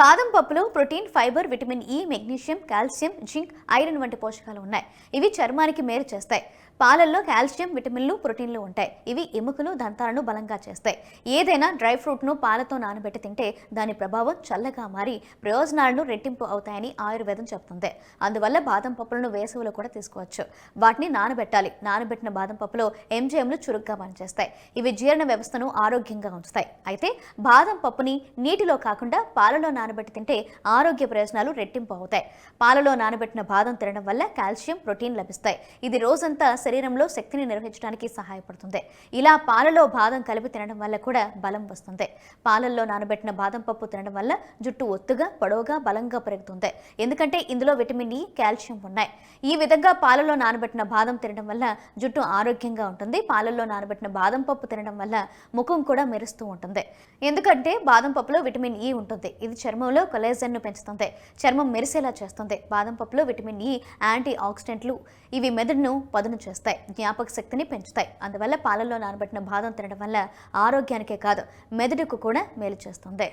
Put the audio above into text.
బాదం పప్పులో protein fibre vitamin E magnesium calcium zinc iron వంటి పోషకాలు ఉన్నాయి. ఇవి చర్మానికి మేలు చేస్తాయి. పాలల్లో కాల్షియం విటమిన్లు ప్రోటీన్లు ఉంటాయి. ఇవి ఎముకలు దంతాలను బలంగా చేస్తాయి. ఏదైనా డ్రై ఫ్రూట్ను పాలతో నానబెట్టి తింటే దాని ప్రభావం చల్లగా మారి ప్రయోజనాలను రెట్టింపు అవుతాయని ఆయుర్వేదం చెప్తుంది. అందువల్ల బాదం పప్పులను వేసవిలో కూడా తీసుకోవచ్చు. వాటిని నానబెట్టాలి. నానబెట్టిన బాదం పప్పులో ఎంజిఎంలు చురుగ్గా పనిచేస్తాయి. ఇవి జీర్ణ వ్యవస్థను ఆరోగ్యంగా ఉంచుతాయి. అయితే బాదం పప్పుని నీటిలో కాకుండా పాలలో నానబెట్టి తింటే ఆరోగ్య ప్రయోజనాలు రెట్టింపు అవుతాయి పాలలో నానబెట్టిన బాదం తినడం వల్ల కాల్షియం ప్రోటీన్ లభిస్తాయి. ఇది రోజంతా శరీరంలో శక్తిని నిర్వహించడానికి సహాయపడుతుంది. ఇలా పాలలో బాదం కలిపి తినడం వల్ల కూడా బలం వస్తుంది. పాలల్లో నానబెట్టిన బాదం పప్పు తినడం వల్ల జుట్టు ఒత్తుగా పొడవుగా బలంగా పెరుగుతుంది. ఎందుకంటే ఇందులో విటమిన్ ఇ కాల్షియం ఉన్నాయి. ఈ విధంగా పాలలో నానబెట్టిన బాదం తినడం వల్ల జుట్టు ఆరోగ్యంగా ఉంటుంది. పాలల్లో నానబెట్టిన బాదం పప్పు తినడం వల్ల ముఖం కూడా మెరుస్తూ ఉంటుంది. ఎందుకంటే బాదం పప్పులో విటమిన్ ఇ ఉంటుంది. ఇది చర్మంలో కొలేజన్ను పెంచుతుంది. చర్మం మెరిసేలా చేస్తుంది. బాదం పప్పులో విటమిన్ e, ఇ యాంటీ ఆక్సిడెంట్లు ఇవి మెదడును పదును చేస్తాయి జ్ఞాపక శక్తిని పెంచుతాయి. అందువల్ల పాలల్లో నానబెట్టిన బాదం తినడం వల్ల ఆరోగ్యానికే కాదు మెదడుకు కూడా మేలు చేస్తుంది.